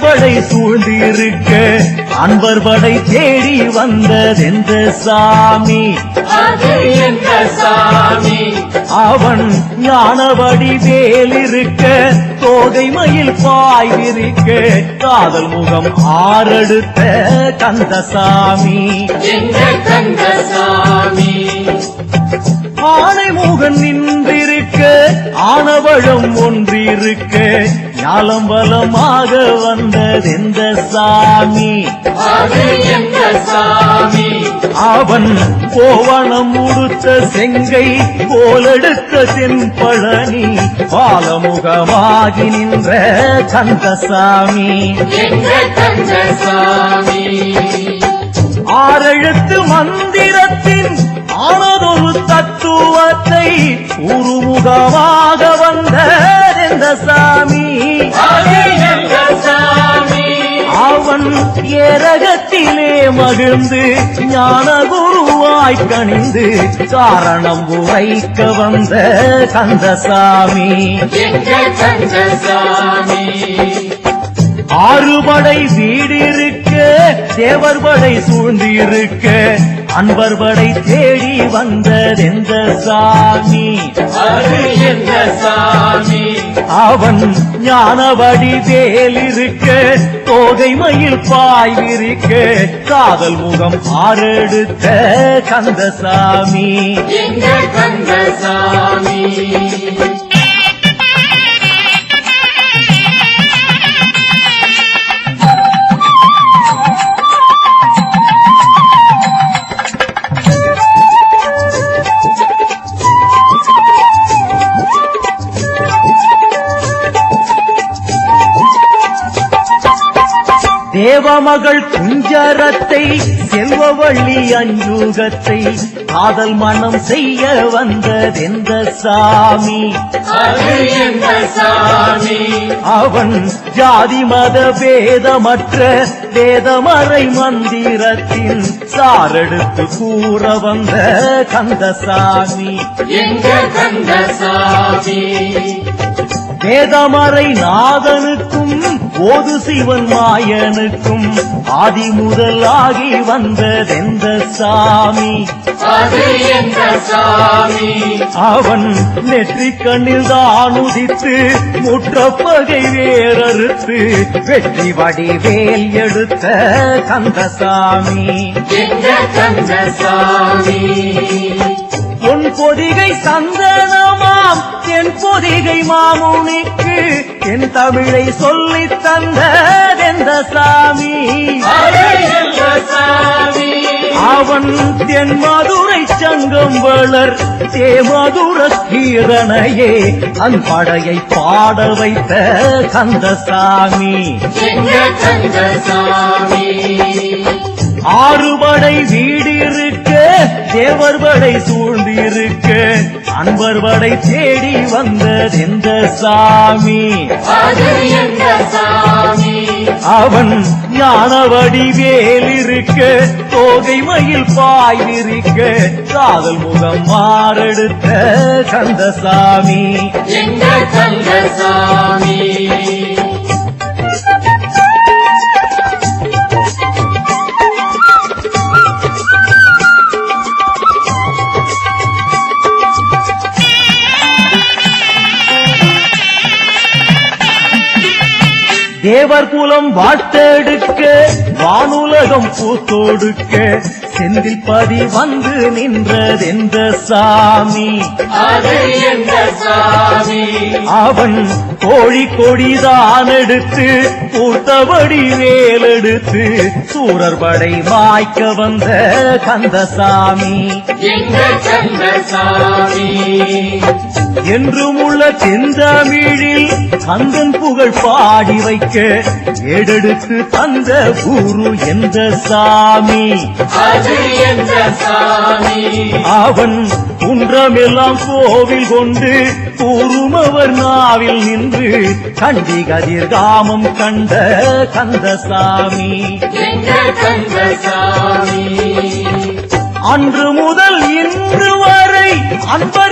படை சூழ்ந்திருக்க அன்பர் படை தேடி வந்ததெந்த சாமி. சாமி. அவன் ஞானவடி வேலிருக்க தோகை மயில் பாய் விரிக்க காதல் முகம் ஆறெடுத்த கந்தசாமி கந்தசாமி ஆனை முகன் நின்றிருக்க ஆனவழம் ஒன்றிருக்க ஞாலம் பலமாக வந்ததெந்த சாமி. சாமி அவன் கோவணம் உடுத்த செங்கை போலெடுத்த தென்பழனி பாலமுகமாகி நின்ற கந்தசாமி. கந்தசாமி ஆரெழுத்து மந்திரத்தின் ஆனதொரு தத்துவத்தை உருமுகமாக வந்த எந்த சாமி. அவன் ஏரகத்திலே மகிழ்ந்து ஞான குருவாய் கணிந்து காரணம் உரைக்க வந்த கந்தசாமி ஆறுபடை வீடிருக்க தேவர் படை சூழ்ந்திருக்க அன்பர் படை தேடி வந்ததெந்த சாமி. அது எந்த சாமி? அவன் ஞானவடி வேலிருக்க தோகை மயில் பாய் விரிக்க காதல் முகம் ஆறெடுத்த கந்தசாமி கந்தசாமி தேவமகள் குஞ்சரத்தை செல்வவள்ளி அஞ்சூகத்தை காதல் மனம் செய்ய வந்ததெந்த சாமி. சாமி அவன் ஜாதி மத பேதமற்ற வேதமறை மந்திரத்தின் சாரெடுத்து கூற வந்த கந்தசாமி எங்க கந்தசாமி. வேதமறை நாதனுக்கும் போது சிவன் மாயனுக்கும் ஆதி முதலாகி வந்ததெந்த சாமி. அவன் நெற்றிக் கண்ணில் தான் உதித்து முற்றப்பகை வேறறுத்து வெற்றி வடிவேல் எடுத்த கந்தசாமி கந்தசாமி பொதிகை சந்தனமாம். என் பொதிகை மாமுனிக்கு என் தமிழை சொல்லித் தந்ததெந்த சாமி. எந்த சாமி அவன் தென் மதுரை சங்கம் வளர். தே மதுர கீரனையே அன்படையை பாட வைத்த கந்தசாமி கந்தசாமி ஆறுபடை வீடிருக்க தேவர் படை சூழ்ந்திருக்க அன்பர் படை தேடி அது எந்த சாமி? அவன் ஞானவடி வேலிருக்க தோகை மயில் பாய் விரிக்க காதல் முகம் மாறெடுத்த கந்தசாமி கந்தசாமி தேவர் குலம் வாட்டெடுக்க வானுலகம் பூத்தொடுக்க செந்தில் பதி வந்து நின்றதெந்த சாமி. அவன் கோழி கொடிதான் எடுத்து பூத்தபடி வேலெடுத்து சூரர் படை மாய்க்க வந்த கந்தசாமி. என்றும் உள்ள செந்தமிழில் கந்தன் புகழ் பாடி வைக்க ஏடெடுத்து தந்த குரு எந்த சாமி? அவன் குன்றமெல்லாம் கோவில் கொண்டு கூறுமவர் நாவில் நின்று கண்டி கதிர்காமம் கண்ட கந்தசாமி. அன்று முதல் இன்று வரை அன்பர்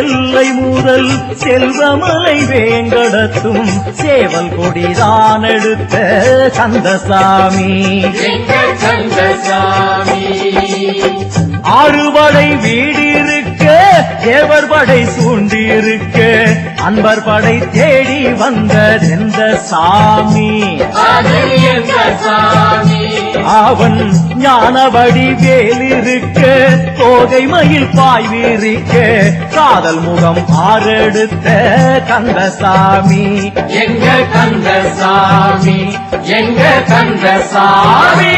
எல்லை முதல் செல்வமலை வேங்கடத்தும் சேவல் கொடிதான் எடுத்த கந்தசாமி கந்தசாமி ஆறுபடை வீடிருக்க தேவர் படை சூண்டியிருக்க அன்பர் படை தேடி வந்த எந்த சாமி? சாமி அவன் ஞானவடி வேலிருக்க தோகை மயில் பாய்விருக்க காதல் முகம் ஆறெடுத்த கந்தசாமி. எங்க கந்தசாமி? எங்க கந்தசாமி?